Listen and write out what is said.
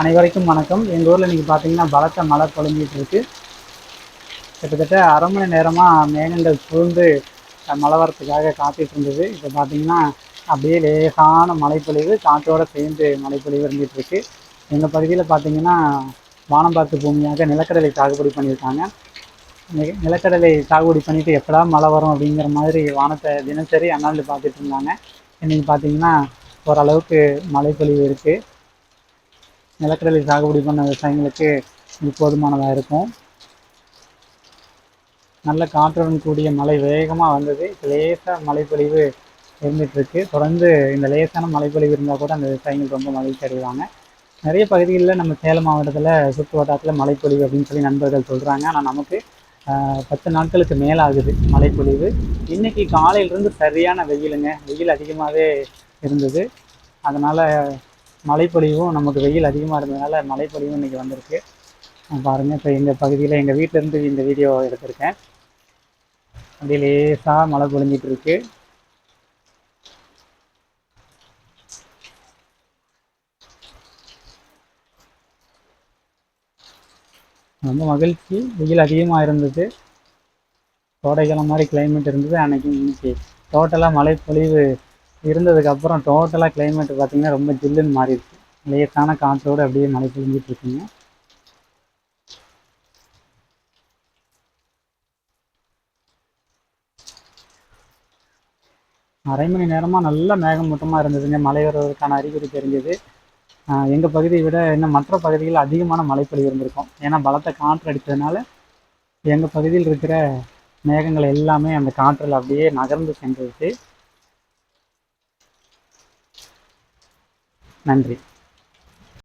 அனைவருக்கும் வணக்கம். எங்கள் ஊரில் இன்றைக்கி பார்த்தீங்கன்னா பலத்த மழை பொழிஞ்சிட்டு இருக்கு. கிட்டத்தட்ட அரை மணி நேரமாக மேகங்கள் சூழ்ந்து மழை வரத்துக்காக காத்துட்டு இருந்தது. இப்போ பார்த்தீங்கன்னா அப்படியே லேசான மழைப்பொழிவு காற்றோடு சேர்ந்து மழைப்பொழிவு இருந்துட்டு இருக்கு. எங்கள் பகுதியில் பார்த்தீங்கன்னா வானம் பார்த்து பூமியாக நிலக்கடலை சாகுபடி பண்ணியிருக்காங்க. நிலக்கடலை சாகுபடி பண்ணிட்டு எப்படா மழை வரும் அப்படிங்கிற மாதிரி வானத்தை தினசரி அண்ணாந்து பார்த்துட்டு இருந்தாங்க. இன்னைக்கு பார்த்தீங்கன்னா ஓரளவுக்கு மழைப்பொழிவு இருக்குது நிலக்கடலை சாகுபடி பண்ண விவசாயிகளுக்கு இது போதுமானதாக இருக்கும். நல்ல காற்றுடன் கூடிய மழை வேகமாக வந்தது. இப்போ லேசாக மழைப்பொழிவு இருந்துகிட்ருக்கு தொடர்ந்து இந்த லேசான மழைப்பொழிவு இருந்தால் கூட அந்த விவசாயிகள் ரொம்ப மகிழ்ச்சி அடைவாங்க. நிறைய பகுதிகளில் நம்ம சேலம் மாவட்டத்தில் சுற்று வட்டாரத்தில் மழைப்பொழிவு அப்படின்னு சொல்லி நண்பர்கள் சொல்கிறாங்க ஆனால் நமக்கு பத்து நாட்களுக்கு மேலே ஆகுது மழைப்பொழிவு. இன்னைக்கு காலையிலேருந்து சரியான வெயிலுங்க. வெயில் அதிகமாகவே இருந்தது. அதனால் மழைப்பொழிவும் நமக்கு வெயில் அதிகமாக இருந்ததுனால மழைப்பொழிவும் இன்னைக்கு வந்திருக்கு. பாருங்கள் பாருங்க இப்போ எங்கள் பகுதியில் எங்கள் வீட்டிலேருந்து இந்த வீடியோ எடுத்திருக்கேன். அப்படியே லேசாக மழை பொழிஞ்சிட்டு இருக்கு. ரொம்ப மகிழ்ச்சி. வெயில் அதிகமாக இருந்தது. கோடைக்காலம் மாதிரி கிளைமேட் இருந்தது. அன்னைக்கு இன்னைக்கு டோட்டலாக மழை பொழிவு இருந்ததுக்கப்புறம் டோட்டலாக கிளைமேட் பார்த்தீங்கன்னா ரொம்ப ஜில்லுன்னு மாறிடுச்சு. லேசான காற்றோடு அப்படியே மழை பொழிஞ்சிட்டு இருக்குங்க. அரை மணி நேரமாக நல்ல மேகமூட்டமாக இருந்ததுங்க. மழை வருவதற்கான அறிகுறி தெரிஞ்சது. எங்கள் பகுதியை விட இன்னும் மற்ற பகுதியில் அதிகமான மழைப்பொழிவு இருந்திருக்கும். ஏன்னா பலத்த காற்று அடித்ததுனால எங்கள் பகுதியில் இருக்கிற மேகங்கள் எல்லாமே அந்த காற்றில் அப்படியே நகர்ந்து சென்றுச்சு நன்றி